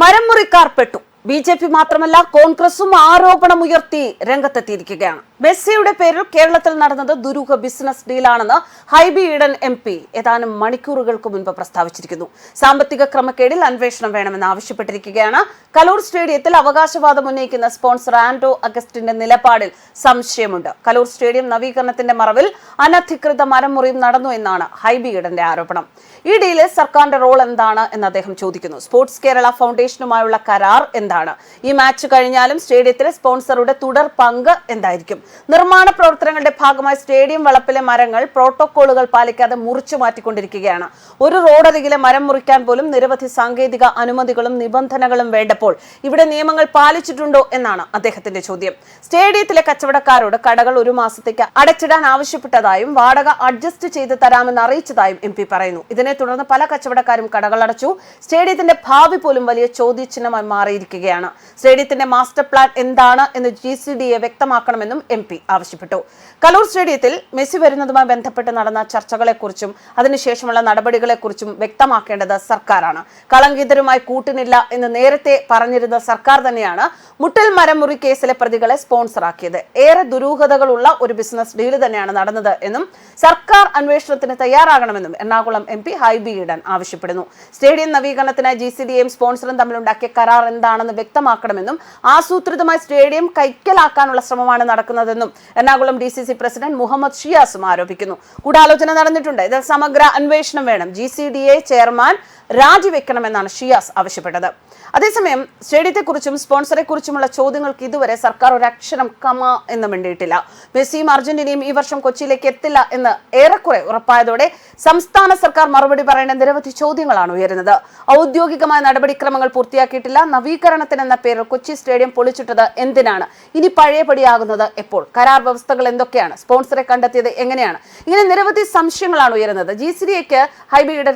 മരം മുറിക്കാർപ്പെട്ടു B J P മാത്രമല്ല കോൺഗ്രസും ആരോപണമുയർത്തി രംഗത്തെത്തിയിരിക്കുകയാണ്. മെസ്സിയുടെ പേരിൽ കേരളത്തിൽ നടന്നത് ദുരൂഹ ബിസിനസ് ഡീലാണെന്ന് ഹൈബി ഈഡൻ എം പി ഏതാനും മണിക്കൂറുകൾക്ക് മുൻപ് പ്രസ്താവിച്ചിരിക്കുന്നു. സാമ്പത്തിക ക്രമക്കേടിൽ അന്വേഷണം വേണമെന്ന് ആവശ്യപ്പെട്ടിരിക്കുകയാണ്. കലൂർ സ്റ്റേഡിയത്തിൽ അവകാശവാദം ഉന്നയിക്കുന്ന സ്പോൺസർ ആൻഡോ അഗസ്റ്റിന്റെ നിലപാടിൽ സംശയമുണ്ട്. കലൂർ സ്റ്റേഡിയം നവീകരണത്തിന്റെ മറവിൽ അനധികൃത മരം മുറിയും നടന്നു എന്നാണ് ഹൈബി ഈഡന്റെ ആരോപണം. ഈ ഡീലിൽ സർക്കാരിന്റെ റോൾ എന്താണ് എന്ന് അദ്ദേഹം ചോദിക്കുന്നു. സ്പോർട്സ് കേരള ഫൗണ്ടേഷനുമായുള്ള കരാർ എന്താണ്? ഈ മാച്ച് കഴിഞ്ഞാലും സ്റ്റേഡിയത്തിലെ സ്പോൺസറുടെ തുടർ പങ്ക് എന്തായിരിക്കും? നിർമ്മാണ പ്രവർത്തനങ്ങളുടെ ഭാഗമായി സ്റ്റേഡിയം വളപ്പിലെ മരങ്ങൾ പ്രോട്ടോകോളുകൾ പാലിക്കാതെ മുറിച്ചു മാറ്റിക്കൊണ്ടിരിക്കുകയാണ്. ഒരു റോഡരികിലെ മരം മുറിക്കാൻ പോലും നിരവധി സാങ്കേതിക അനുമതികളും നിബന്ധനകളും വേണ്ടപ്പോൾ ഇവിടെ നിയമങ്ങൾ പാലിച്ചിട്ടുണ്ടോ എന്നാണ് അദ്ദേഹത്തിന്റെ ചോദ്യം. സ്റ്റേഡിയത്തിലെ കച്ചവടക്കാരോട് കടകൾ ഒരു മാസത്തേക്ക് അടച്ചിടാൻ ആവശ്യപ്പെട്ടതായും വാടക അഡ്ജസ്റ്റ് ചെയ്ത് തരാമെന്ന് അറിയിച്ചതായും എം പറയുന്നു. ഇതിനെ തുടർന്ന് പല കച്ചവടക്കാരും കടകളടച്ചു സ്റ്റേഡിയത്തിന്റെ ഭാവി പോലും വലിയ ചോദ്യചിഹ്നമായി മാറിയിരിക്കുകയാണ്. സ്റ്റേഡിയത്തിന്റെ മാസ്റ്റർ പ്ലാൻ എന്താണ് എന്ന് ജി സി ഡി എ വ്യക്തമാക്കണമെന്നും എം പി ആവശ്യപ്പെട്ടു. കലൂർ സ്റ്റേഡിയത്തിൽ മെസ്സി വരുന്നതുമായി ബന്ധപ്പെട്ട് നടന്ന ചർച്ചകളെക്കുറിച്ചും അതിനുശേഷമുള്ള നടപടികളെക്കുറിച്ചും വ്യക്തമാക്കേണ്ടത് സർക്കാരാണ്. കളങ്കിതരുമായി കൂട്ടിനില്ല എന്ന് നേരത്തെ പറഞ്ഞിരുന്ന സർക്കാർ തന്നെയാണ് മുട്ടൽ മരമുറി കേസിലെ പ്രതികളെ സ്പോൺസറാക്കിയത്. ഏറെ ദുരൂഹതകളുള്ള ഒരു ബിസിനസ് ഡീൽ തന്നെയാണ് നടന്നത് എന്നും സർക്കാർ അന്വേഷണത്തിന് തയ്യാറാകണമെന്നും എറണാകുളം എം പി ഹൈബി ഈഡൻ ആവശ്യപ്പെടുന്നു. സ്റ്റേഡിയം നവീകരണത്തിന് ജി സി ഡി എം സ്പോൺസറും തമ്മിലുണ്ടാക്കിയ കരാർ എന്താണെന്ന് വ്യക്തമാക്കണമെന്നും ആസൂത്രിതമായി സ്റ്റേഡിയം കൈക്കലാക്കാനുള്ള ശ്രമമാണ് നടക്കുന്നതെന്നും Ernakulam D C C president Muhammad ഷിയാസും ആരോപിക്കുന്നു. കൂടാലോചന നടന്നിട്ടുണ്ട്. ഇതിൽ സമഗ്ര അന്വേഷണം വേണം. G C D A chairman രാജിവെക്കണമെന്നാണ് Shiyas ആവശ്യപ്പെട്ടത്. അതേസമയം സ്റ്റേഡിയത്തെക്കുറിച്ചും സ്പോൺസറെക്കുറിച്ചുമുള്ള ചോദ്യങ്ങൾക്ക് ഇതുവരെ സർക്കാർ ഒരു അക്ഷരം കമ എന്ന് വേണ്ടിയിട്ടില്ല മെസ്സിയും അർജന്റീനയും ഈ വർഷം കൊച്ചിയിലേക്ക് എത്തില്ല എന്ന് ഏറെക്കുറെ ഉറപ്പായതോടെ സംസ്ഥാന സർക്കാർ മറുപടി പറയേണ്ട നിരവധി ചോദ്യങ്ങളാണ് ഉയരുന്നത്. ഔദ്യോഗികമായ നടപടിക്രമങ്ങൾ പൂർത്തിയാക്കിയിട്ടില്ല. നവീകരണത്തിന് എന്ന പേരിൽ കൊച്ചി സ്റ്റേഡിയം പൊളിച്ചിട്ടത് എന്തിനാണ്? ഇനി പഴയപടിയാകുന്നത് എപ്പോൾ? കരാർ വ്യവസ്ഥകൾ എന്തൊക്കെയാണ്? സ്പോൺസറെ കണ്ടെത്തിയത് എങ്ങനെയാണ്? ഇങ്ങനെ നിരവധി സംശയങ്ങളാണ് ഉയരുന്നത്. ജി സി ഡി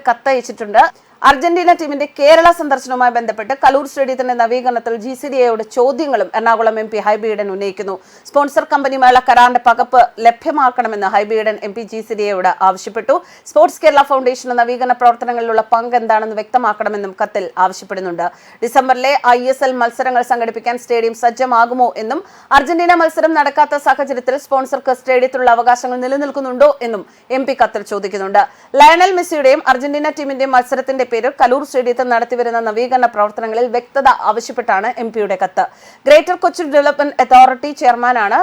കത്തയച്ചിട്ടുണ്ട്. അർജന്റീന ടീമിന്റെ കേരള സന്ദർശനവുമായി ബന്ധപ്പെട്ട് കലൂർ സ്റ്റേഡിയത്തിന്റെ നവീകരണത്തിൽ ജി സി ഡി എയുടെ ചോദ്യങ്ങളും എറണാകുളം എം പി ഹൈബിയുടെ ഉന്നയിക്കുന്നു. സ്പോൺസർ കമ്പനിയുമായുള്ള കരാറിന്റെ പകപ്പ് ലഭ്യമാക്കണമെന്ന് ഹൈബിയുടെ M P G C D എയോട് ആവശ്യപ്പെട്ടു. സ്പോർട്സ് കേരള ഫൗണ്ടേഷന്റെ നവീകരണ പ്രവർത്തനങ്ങളിലുള്ള പങ്ക് എന്താണെന്ന് വ്യക്തമാക്കണമെന്നും കത്തിൽ ആവശ്യപ്പെടുന്നുണ്ട്. ഡിസംബറിലെ ഐ എസ് എൽ മത്സരങ്ങൾ സംഘടിപ്പിക്കാൻ സ്റ്റേഡിയം സജ്ജമാകുമോ എന്നും അർജന്റീന മത്സരം നടക്കാത്ത സാഹചര്യത്തിൽ സ്പോൺസർക്ക് സ്റ്റേഡിയത്തിലുള്ള അവകാശങ്ങൾ നിലനിൽക്കുന്നുണ്ടോ എന്നും എം പി കത്തിൽ ചോദിക്കുന്നുണ്ട്. ലയണൽ മെസ്സിയുടെയും അർജന്റീന ടീമിന്റെയും മത്സരത്തിന്റെ പേരിൽ കലൂർ സ്റ്റേഡിയത്തിൽ നടത്തിവരുന്ന നവീകരണ പ്രവർത്തനങ്ങളിൽ വ്യക്തത ആവശ്യപ്പെട്ടാണ് എം പിയുടെ കത്ത്. ഗ്രേറ്റർ കൊച്ചി ഡെവലപ്മെന്റ് അതോറിറ്റി ചെയർമാനാണ്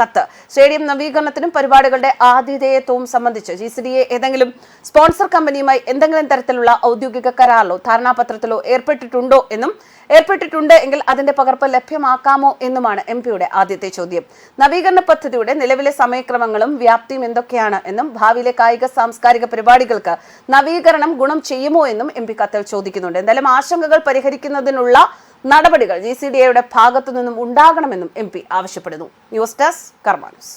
കത്ത്. സ്റ്റേഡിയം നവീകരണത്തിനും പരിപാടികളുടെ ആതിഥേയത്വവും സംബന്ധിച്ച് ജി സി ഡി എ ഏതെങ്കിലും സ്പോൺസർ കമ്പനിയുമായി എന്തെങ്കിലും തരത്തിലുള്ള ഔദ്യോഗിക കരാറിലോ ധാരണാപത്രത്തിലോ ഏർപ്പെട്ടിട്ടുണ്ടോ എന്നും ഏർപ്പെട്ടിട്ടുണ്ട് എങ്കിൽ അതിന്റെ പകർപ്പ് ലഭ്യമാക്കാമോ എന്നുമാണ് എം പിയുടെ ആദ്യത്തെ ചോദ്യം. നവീകരണ പദ്ധതിയുടെ നിലവിലെ സമയക്രമങ്ങളും വ്യാപ്തിയും എന്തൊക്കെയാണ് എന്നും ഭാവിയിലെ കായിക സാംസ്കാരിക പരിപാടികൾക്ക് നവീകരണം ഗുണം ചെയ്യുമോ എന്നും എം പി കത്തിൽ ചോദിക്കുന്നുണ്ട്. എന്തായാലും ആശങ്കകൾ പരിഹരിക്കുന്നതിനുള്ള നടപടികൾ ജി സി ഡി എയുടെ ഭാഗത്തു നിന്നും ഉണ്ടാകണമെന്നും എം പി ആവശ്യപ്പെടുന്നു. News desk കർമാനൂസ്